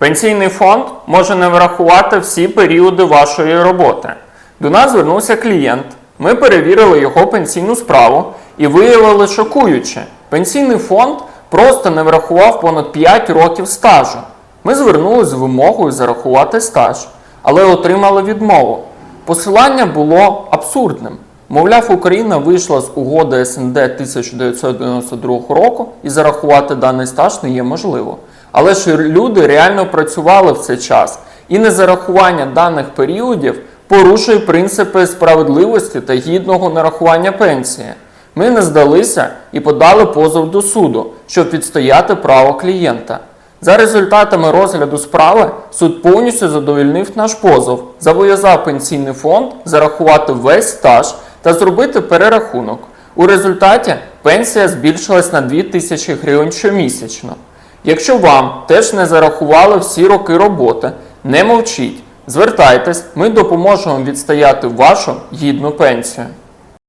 Пенсійний фонд може не врахувати всі періоди вашої роботи. До нас звернувся клієнт. Ми перевірили його пенсійну справу і виявили шокуюче. Пенсійний фонд просто не врахував понад 5 років стажу. Ми звернулися з вимогою зарахувати стаж, але отримали відмову. Посилання було абсурдним. Мовляв, Україна вийшла з угоди СНД 1992 року і зарахувати даний стаж не є можливо. Але ж люди реально працювали в цей час, і незарахування даних періодів порушує принципи справедливості та гідного нарахування пенсії. Ми не здалися і подали позов до суду, щоб відстояти право клієнта. За результатами розгляду справи суд повністю задовольнив наш позов, зобов'язав пенсійний фонд зарахувати весь стаж та зробити перерахунок. У результаті пенсія збільшилась на 2000 гривень щомісячно. Якщо вам теж не зарахували всі роки роботи, не мовчіть, звертайтесь, ми допоможемо відстояти вашу гідну пенсію.